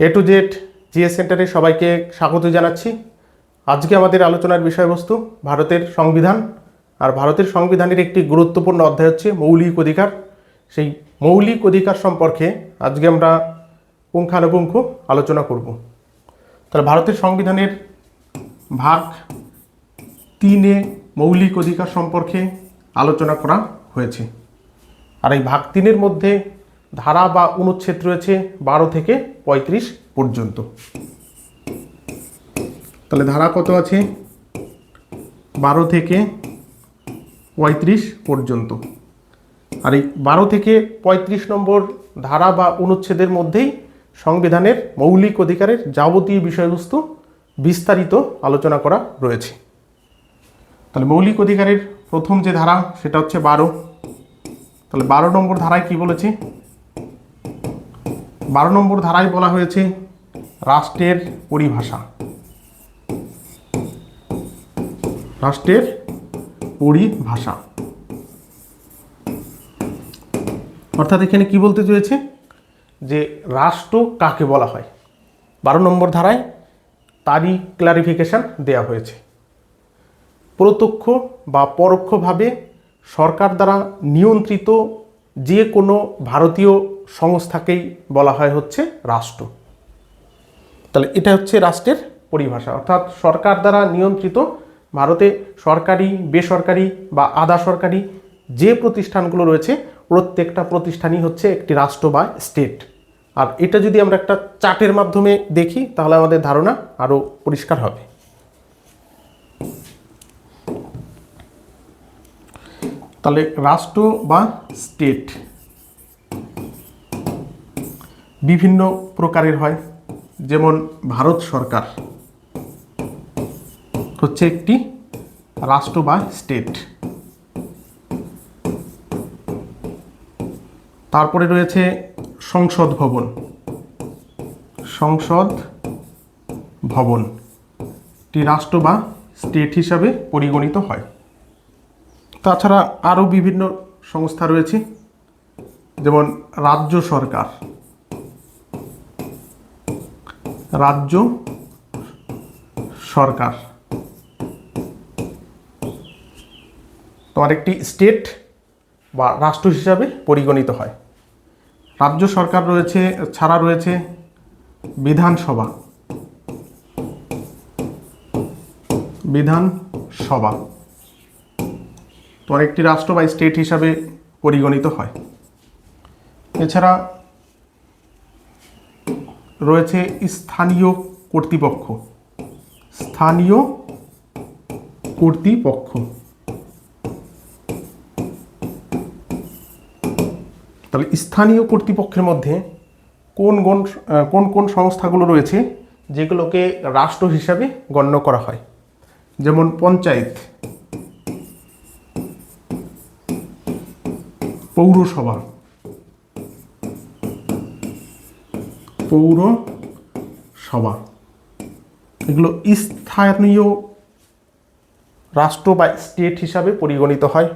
A to Z GS সেন্টারে সবাইকে স্বাগত জানাচ্ছি। আজকে আমাদের আলোচনার বিষয়বস্তু ভারতের সংবিধান। আর ভারতের সংবিধানের একটি গুরুত্বপূর্ণ অধ্যায় হচ্ছে মৌলিক অধিকার। সেই মৌলিক অধিকার সম্পর্কে আজকে আমরা পুঙ্খানুপুঙ্খ আলোচনা করব। তাহলে ভারতের সংবিধানের ভাগ তিনে মৌলিক অধিকার সম্পর্কে আলোচনা করা হয়েছে। আর এই ভাগ তিনের মধ্যে ধারা বা অনুচ্ছেদ রয়েছে বারো থেকে পঁয়ত্রিশ পর্যন্ত। তাহলে ধারা কত আছে? বারো থেকে পঁয়ত্রিশ পর্যন্ত। আর এই বারো থেকে পঁয়ত্রিশ নম্বর ধারা বা অনুচ্ছেদের মধ্যেই সংবিধানের মৌলিক অধিকারের যাবতীয় বিষয়বস্তু বিস্তারিত আলোচনা করা রয়েছে। তাহলে মৌলিক অধিকারের প্রথম যে ধারা, সেটা হচ্ছে বারো। তাহলে বারো নম্বর ধারায় কি বলেছে? বারো নম্বর ধারায় বলা হয়েছে, রাষ্ট্রের পরিভাষা। রাষ্ট্রের পরিভাষা। অর্থাৎ এখানে কি বলতে চেয়েছে যে রাষ্ট্র কাকে বলা হয়? বারো নম্বর ধারায় তারই ক্লারিফিকেশন দেয়া হয়েছে। প্রত্যক্ষ বা পরোক্ষভাবে সরকার দ্বারা নিয়ন্ত্রিত যে কোনো ভারতীয় সংস্থাকেই বলা হয় হচ্ছে রাষ্ট্র। তাহলে এটা হচ্ছে রাষ্ট্রের পরিভাষা। অর্থাৎ সরকার দ্বারা নিয়ন্ত্রিত ভারতে সরকারি, বেসরকারি বা আধা সরকারি যে প্রতিষ্ঠানগুলো রয়েছে, প্রত্যেকটা প্রতিষ্ঠানই হচ্ছে একটি রাষ্ট্র বা স্টেট। আর এটা যদি আমরা একটা চার্টের মাধ্যমে দেখি, তাহলে আমাদের ধারণা আরও পরিষ্কার হবে। তাহলে রাষ্ট্র বা স্টেট। বিভিন্ন প্রকারের হয়। যেমন ভারত সরকার হচ্ছে একটি রাষ্ট্র বা স্টেট তারপরে রয়েছে সংসদ ভবন। সংসদ ভবন। একটি রাষ্ট্র বা স্টেট হিসাবে পরিগণিত হয়। তাছাড়া আরও বিভিন্ন সংস্থা রয়েছে, যেমন রাজ্য সরকার। রাজ্য সরকার। তোমার একটি স্টেট বা রাষ্ট্র হিসাবে পরিগণিত হয়। রাজ্য সরকার রয়েছে, ছাড়া রয়েছে বিধানসভা। বিধানসভা। তোমার একটি রাষ্ট্র বা স্টেট হিসাবে পরিগণিত হয়। এছাড়া রয়েছে স্থানীয় কর্তৃপক্ষ। স্থানীয় কর্তৃপক্ষ। তাহলে স্থানীয় কর্তৃপক্ষের মধ্যে কোন কোন কোন কোন সংস্থাগুলো রয়েছে যেগুলোকে রাষ্ট্র হিসাবে গণ্য করা হয়? যেমন পঞ্চায়েত, পৌরসভা পৌরসভা এগুলো স্থানীয় রাষ্ট্র বা স্টেট হিসাবে পরিগণিত হয়।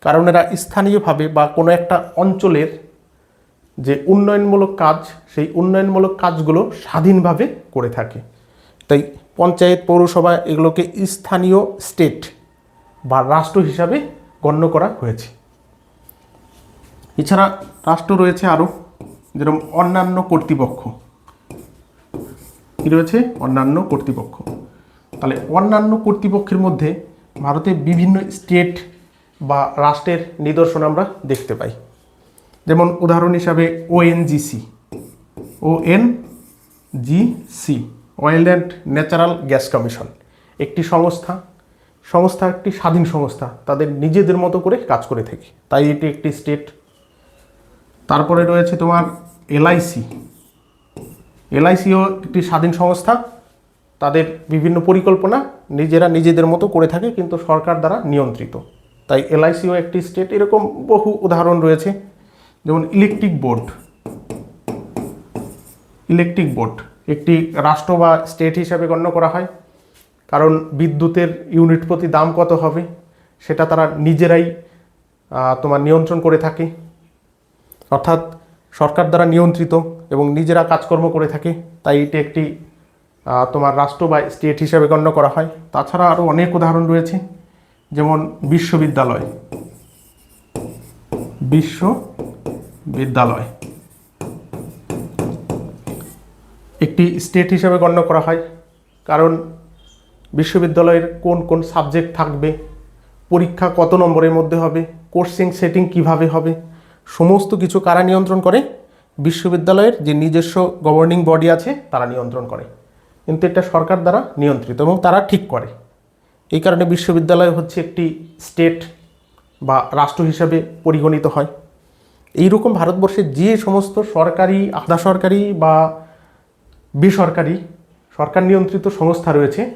কারণ এরা স্থানীয়ভাবে বা কোনো একটা অঞ্চলের যে উন্নয়নমূলক কাজ, সেই উন্নয়নমূলক কাজগুলো স্বাধীনভাবে করে থাকে। তাই পঞ্চায়েত, পৌরসভা এগুলোকে স্থানীয় স্টেট বা রাষ্ট্র হিসাবে গণ্য করা হয়েছে। এছাড়া রাষ্ট্র রয়েছে আরও যেরকম অন্যান্য কর্তৃপক্ষ। কী রয়েছে? অন্যান্য কর্তৃপক্ষ। তাহলে অন্যান্য কর্তৃপক্ষের মধ্যে ভারতে বিভিন্ন স্টেট বা রাষ্ট্রের নিদর্শন আমরা দেখতে পাই। যেমন উদাহরণ হিসাবে ONGC O N GC oil and natural gas commission একটি সংস্থা সংস্থা একটি স্বাধীন সংস্থা, তাদের নিজেদের মতো করে কাজ করে থাকে। তাই এটি একটি স্টেট তারপরে রয়েছে তোমার এলআইসি। এলআইসিও একটি স্বাধীন সংস্থা। তাদের বিভিন্ন পরিকল্পনা নিজেরা নিজেদের মতো করে থাকে কিন্তু সরকার দ্বারা নিয়ন্ত্রিত। তাই এলআইসিও একটি স্টেট। এরকম বহু উদাহরণ রয়েছে। যেমন ইলেকট্রিক বোর্ড। ইলেকট্রিক বোর্ড একটি রাষ্ট্র বা স্টেট হিসাবে গণ্য করা হয়। কারণ বিদ্যুতের ইউনিট প্রতি দাম কত হবে? সেটা তারা নিজেরাই তোমার নিয়ন্ত্রণ করে থাকে। অর্থাৎ সরকার দ্বারা নিয়ন্ত্রিত এবং নিজেরা কাজকর্ম করে থাকে, তাই এটি একটি তোমার রাষ্ট্র বা স্টেট হিসাবে গণ্য করা হয়। তাছাড়া আরও অনেক উদাহরণ রয়েছে, যেমন বিশ্ববিদ্যালয়। বিশ্ববিদ্যালয়। একটি স্টেট হিসাবে গণ্য করা হয়, কারণ বিশ্ববিদ্যালয়ের কোন কোন সাবজেক্ট থাকবে, পরীক্ষা কত নম্বরের মধ্যে হবে, কোর্সিং সেটিং কীভাবে হবে সমস্ত কিছু কারা নিয়ন্ত্রণ করে? বিশ্ববিদ্যালয়ের যে নিজস্ব গভর্নিং বডি আছে, তারা নিয়ন্ত্রণ করে। কিন্তু এটা সরকার দ্বারা নিয়ন্ত্রিত এবং তারা ঠিক করে। এই কারণে বিশ্ববিদ্যালয় হচ্ছে একটি স্টেট বা রাষ্ট্র হিসাবে পরিগণিত হয়। এইরকম ভারতবর্ষে যে সমস্ত সরকারি, আধা সরকারি বা বেসরকারি সরকার নিয়ন্ত্রিত সংস্থা রয়েছে,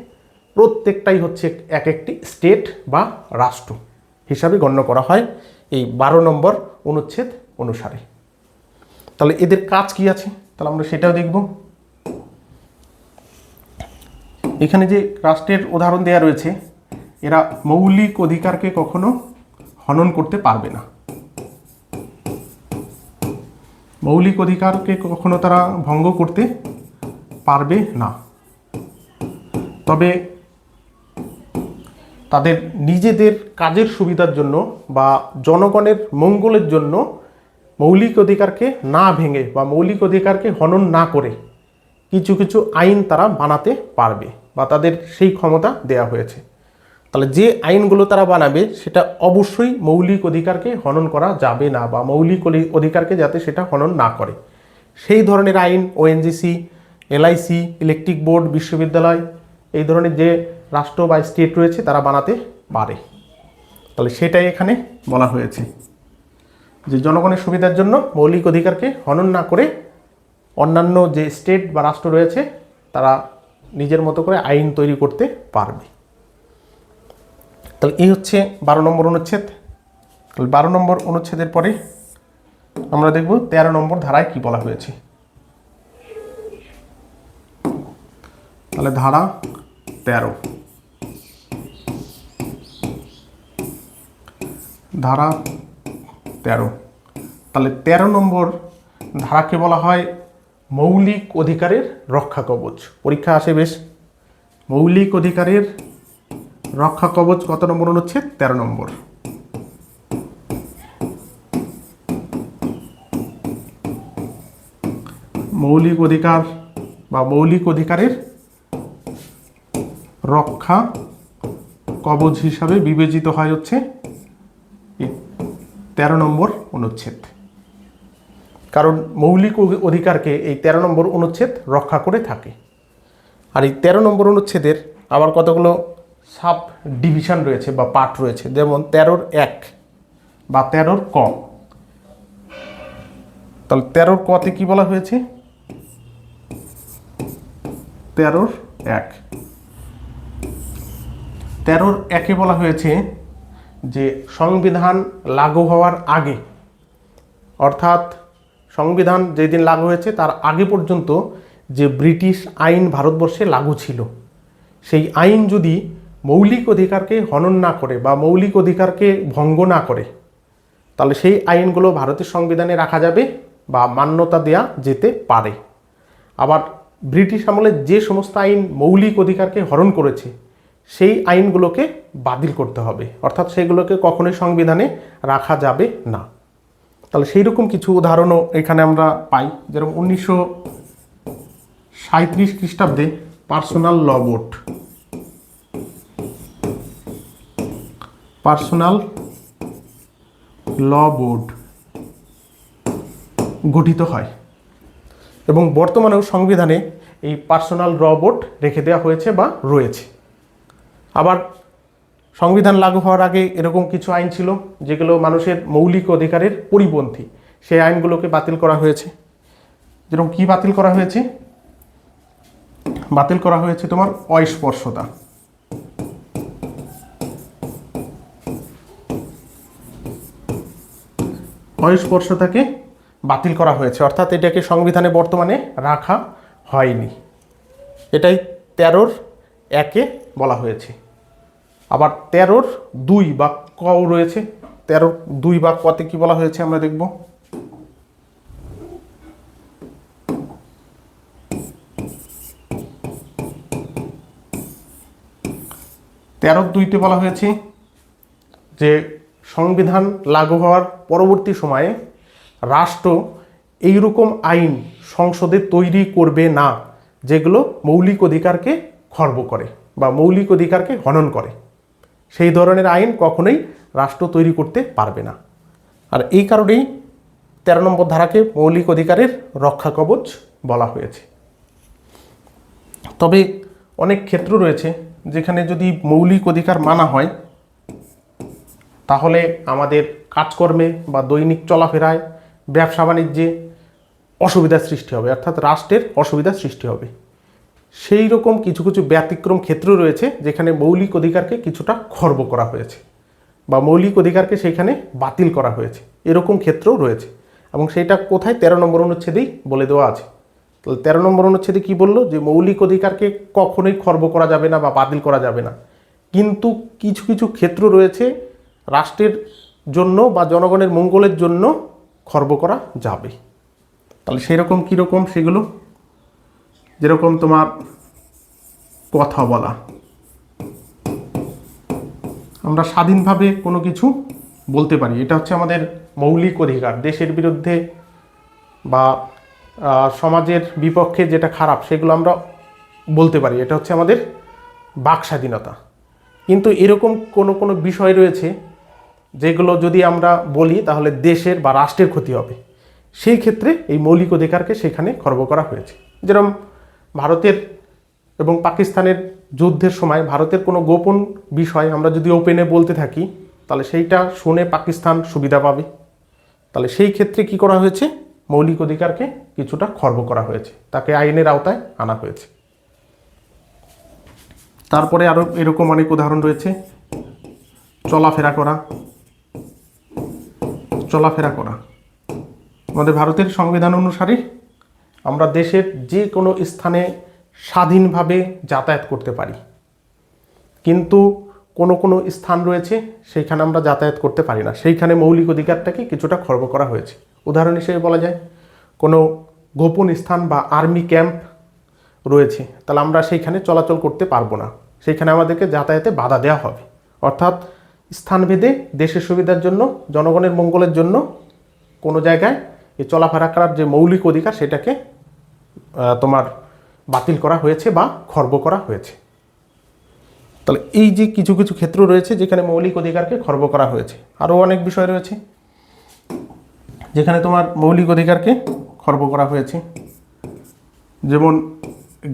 প্রত্যেকটাই হচ্ছে এক একটি স্টেট বা রাষ্ট্র হিসাবে গণ্য করা হয়। এই বারো নম্বর অনুচ্ছেদ অনুসারে। তাহলে এদের কাজ কি আছে? তাহলে আমরা সেটাও দেখব। এখানে যে রাষ্ট্রের উদাহরণ দেওয়া রয়েছে, এরা মৌলিক অধিকারকে কখনো হনন করতে পারবে না। মৌলিক অধিকারকে কখনো তারা ভঙ্গ করতে পারবে না। তবে তাদের নিজেদের কাজের সুবিধার জন্য বা জনগণের মঙ্গলের জন্য মৌলিক অধিকারকে না ভেঙে বা মৌলিক অধিকারকে হনন না করে কিছু কিছু আইন তারা বানাতে পারবে বা তাদের সেই ক্ষমতা দেয়া হয়েছে। তাহলে যে আইনগুলো তারা বানাবে, সেটা অবশ্যই মৌলিক অধিকারকে হনন করা যাবে না বা মৌলিক অধিকারকে যাতে সেটা হনন না করে। সেই ধরনের আইন ওএনজিসি এলআইসি ইলেকট্রিক বোর্ড বিশ্ববিদ্যালয়, এই ধরনের যে রাষ্ট্র বা স্টেট রয়েছে, তারা বানাতে পারে। তাহলে সেটাই এখানে বলা হয়েছে। যে জনগণের সুবিধার জন্য মৌলিক অধিকারকে হনন না করে অন্যান্য যে স্টেট বা রাষ্ট্র রয়েছে, তারা নিজের মতো করে আইন তৈরি করতে পারবে। তাহলে এই হচ্ছে বারো নম্বর অনুচ্ছেদ। তাহলে বারো নম্বর অনুচ্ছেদের পরে আমরা দেখব তেরো নম্বর ধারায় কি বলা হয়েছে। তাহলে ধারা তেরো। ধারা তেরো। তাহলে তেরো নম্বর ধারাকে বলা হয় মৌলিক অধিকারের রক্ষা কবচ। পরীক্ষা আসে বেশ। মৌলিক অধিকারের রক্ষা কবচ কত নম্বর অনুচ্ছেদ তেরো নম্বর। মৌলিক অধিকার বা মৌলিক অধিকারের রক্ষা কবচ হিসাবে বিবেচিত হয় হচ্ছে তেরো নম্বর অনুচ্ছেদ। কারণ মৌলিক অধি- অধিকারকে এই তেরো নম্বর অনুচ্ছেদ রক্ষা করে থাকে। আর এই তেরো নম্বর অনুচ্ছেদের আবার কতগুলো সাব ডিভিশন রয়েছে বা পার্ট রয়েছে, যেমন তেরোর এক বা তেরোর ক। তাহলে তেরোর কতে কি বলা হয়েছে? তেরোর এক। তেরোর একে বলা হয়েছে যে সংবিধান লাগু হওয়ার আগে, অর্থাৎ সংবিধান যেদিন লাগু হয়েছে তার আগে পর্যন্ত যে ব্রিটিশ আইন ভারতবর্ষে লাগু ছিল, সেই আইন যদি মৌলিক অধিকারকে হনন না করে বা মৌলিক অধিকারকে ভঙ্গ না করে, তাহলে সেই আইনগুলো ভারতের সংবিধানে রাখা যাবে বা মান্যতা দেয়া যেতে পারে। আবার ব্রিটিশ আমলে যে সমস্ত আইন মৌলিক অধিকারকে হরণ করেছে সেই আইনগুলোকে বাতিল করতে হবে। অর্থাৎ সেগুলোকে কখনোই সংবিধানে রাখা যাবে না। তাহলে সেই রকম কিছু উদাহরণও এখানে আমরা পাই, যেরকম উনিশশো সাঁত্রিশ খ্রিস্টাব্দে personal law board. Personal law board গঠিত হয় এবং বর্তমানেও সংবিধানে এই পার্সোনাল ল বোর্ড রেখে দেওয়া হয়েছে বা রয়েছে। আবার সংবিধান লাগু হওয়ার আগে এরকম কিছু আইন ছিল যেগুলো মানুষের মৌলিক অধিকারের পরিপন্থী। সেই আইনগুলোকে বাতিল করা হয়েছে। যেরকম কি বাতিল করা হয়েছে? বাতিল করা হয়েছে তোমার অস্পর্শতা। অস্পর্শতাকে বাতিল করা হয়েছে। অর্থাৎ এটাকে সংবিধানে বর্তমানে রাখা হয়নি। এটাই তেরোর একে বলা হয়েছে। আবার তেরোর দুই বা কও রয়েছে। তেরোর দুই বা কতে কি বলা হয়েছে আমরা দেখব। তেরোর দুইতে বলা হয়েছে যে সংবিধান লাগু হওয়ার পরবর্তী সময়ে রাষ্ট্র এই রকম আইন সংসদে তৈরি করবে না, যেগুলো মৌলিক অধিকারকে খর্ব করে বা মৌলিক অধিকারকে হনন করে। সেই ধরনের আইন কখনোই রাষ্ট্র তৈরি করতে পারবে না। আর এই কারণেই তেরো নম্বর ধারাকে মৌলিক অধিকারের রক্ষা কবচ বলা হয়েছে। তবে অনেক ক্ষেত্র রয়েছে যেখানে যদি মৌলিক অধিকার মানা হয়, তাহলে আমাদের কাজকর্মে বা দৈনিক চলাফেরায় ব্যবসা বাণিজ্যে অসুবিধার সৃষ্টি হবে, অর্থাৎ রাষ্ট্রের অসুবিধার সৃষ্টি হবে। সেই রকম কিছু কিছু ব্যতিক্রম ক্ষেত্র রয়েছে যেখানে মৌলিক অধিকারকে কিছুটা খর্ব করা হয়েছে বা মৌলিক অধিকারকে সেখানে বাতিল করা হয়েছে। এরকম ক্ষেত্রও রয়েছে এবং সেটা কোথায় তেরো নম্বর অনুচ্ছেদেই বলে দেওয়া আছে। তাহলে তেরো নম্বর অনুচ্ছেদে কি বলল? যে মৌলিক অধিকারকে কখনোই খর্ব করা যাবে না বা বাতিল করা যাবে না। কিন্তু কিছু কিছু ক্ষেত্র রয়েছে রাষ্ট্রের জন্য বা জনগণের মঙ্গলের জন্য খর্ব করা যাবে। তাহলে সেরকম কীরকম সেগুলো? যেরকম তোমার কথা বলা। আমরা স্বাধীনভাবে কোনো কিছু বলতে পারি। এটা হচ্ছে আমাদের মৌলিক অধিকার। দেশের বিরুদ্ধে বা সমাজের বিপক্ষে যেটা খারাপ, সেগুলো আমরা বলতে পারি। এটা হচ্ছে আমাদের বাক স্বাধীনতা। কিন্তু এরকম কোনো কোনো বিষয় রয়েছে যেগুলো যদি আমরা বলি, তাহলে দেশের বা রাষ্ট্রের ক্ষতি হবে। সেই ক্ষেত্রে এই মৌলিক অধিকারকে সেখানে খর্ব করা হয়েছে। যেরকম ভারতের এবং পাকিস্তানের যুদ্ধের সময় ভারতের কোনো গোপন বিষয় আমরা যদি ওপেনে বলতে থাকি, তাহলে সেইটা শুনে পাকিস্তান সুবিধা পাবে। তাহলে সেই ক্ষেত্রে কি করা হয়েছে? মৌলিক অধিকারকে কিছুটা খর্ব করা হয়েছে। তাকে আইনের আওতায় আনা হয়েছে। তারপরে আরও এরকম অনেক উদাহরণ রয়েছে। চলাফেরা করা। চলাফেরা করা। আমাদের ভারতের সংবিধান অনুসারে আমরা দেশের যে কোনো স্থানে স্বাধীনভাবে যাতায়াত করতে পারি। কিন্তু কোনো কোনো স্থান রয়েছে সেইখানে আমরা যাতায়াত করতে পারি না। সেইখানে মৌলিক অধিকারটাকে কিছুটা খর্ব করা হয়েছে। উদাহরণ হিসেবে বলা যায়, কোনো গোপন স্থান বা আর্মি ক্যাম্প রয়েছে, তাহলে আমরা সেইখানে চলাচল করতে পারব না। সেইখানে আমাদেরকে যাতায়াতে বাধা দেওয়া হবে। অর্থাৎ স্থানভেদে দেশের সুবিধার জন্য, জনগণের মঙ্গলের জন্য কোনো জায়গায় এই চলাফেরা করার যে মৌলিক অধিকার, সেটাকে তোমার বাতিল করা হয়েছে বা খর্ব করা হয়েছে। তাহলে এই যে কিছু কিছু ক্ষেত্র রয়েছে যেখানে মৌলিক অধিকারকে খর্ব করা হয়েছে, আরও অনেক বিষয় রয়েছে। যেখানে তোমার মৌলিক অধিকারকে খর্ব করা হয়েছে। যেমন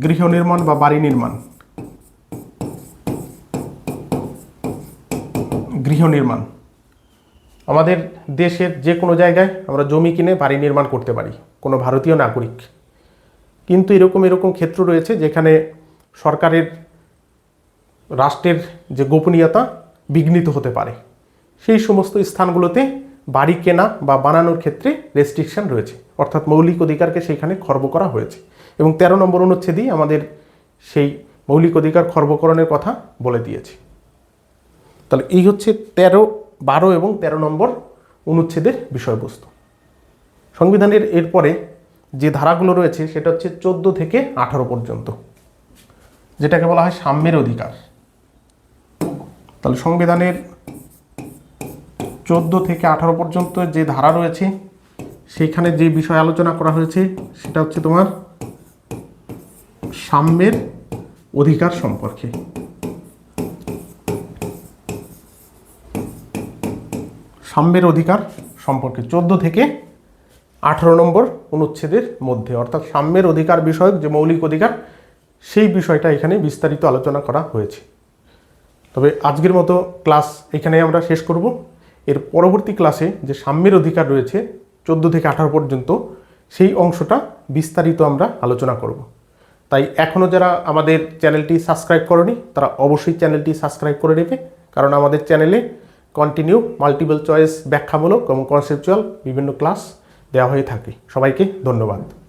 গৃহ নির্মাণ বা বাড়ি নির্মাণ। গৃহ নির্মাণ। আমাদের দেশের যে কোনো জায়গায় আমরা জমি কিনে বাড়ি নির্মাণ করতে পারি, কোনো ভারতীয় নাগরিক। কিন্তু এরকম এরকম ক্ষেত্র রয়েছে যেখানে সরকারের রাষ্ট্রের যে গোপনীয়তা বিঘ্নিত হতে পারে। সেই সমস্ত স্থানগুলোতে বাড়ি কেনা বা বানানোর ক্ষেত্রে রেস্ট্রিকশন রয়েছে। অর্থাৎ মৌলিক অধিকারকে সেখানে খর্ব করা হয়েছে। এবং তেরো নম্বর অনুচ্ছেদেই আমাদের সেই মৌলিক অধিকার খর্বকরণের কথা বলে দিয়েছে। তাহলে এই হচ্ছে তেরো, বারো এবং তেরো নম্বর অনুচ্ছেদের বিষয়বস্তু। সংবিধানের এরপরে যে ধারাগুলো রয়েছে সেটা হচ্ছে চোদ্দ থেকে আঠারো পর্যন্ত, যেটাকে বলা হয় সাম্যের অধিকার। তাহলে সংবিধানের চোদ্দ থেকে আঠারো পর্যন্ত যে ধারা রয়েছে, সেইখানে যে বিষয় আলোচনা করা হয়েছে, সেটা হচ্ছে তোমার সাম্যের অধিকার সম্পর্কে। সাম্যের অধিকার সম্পর্কে চোদ্দ থেকে আঠারো নম্বর অনুচ্ছেদের মধ্যে, অর্থাৎ সাম্যের অধিকার বিষয়ক যে মৌলিক অধিকার, সেই বিষয়টা এখানে বিস্তারিত আলোচনা করা হয়েছে। তবে আজকের মতো ক্লাস এখানে আমরা শেষ করব। এর পরবর্তী ক্লাসে যে সাম্যের অধিকার রয়েছে, চোদ্দ থেকে আঠারো পর্যন্ত, সেই অংশটা বিস্তারিত আমরা আলোচনা করব। তাই এখনও যারা আমাদের চ্যানেলটি সাবস্ক্রাইব করেনি, তারা অবশ্যই চ্যানেলটি সাবস্ক্রাইব করে নেবে, কারণ আমাদের চ্যানেলে কন্টিনিউ মাল্টিপল চয়েস ব্যাখ্যামূলক এবং কনসেপচুয়াল বিভিন্ন ক্লাস দেওয়া হয়ে থাকে। সবাইকে ধন্যবাদ।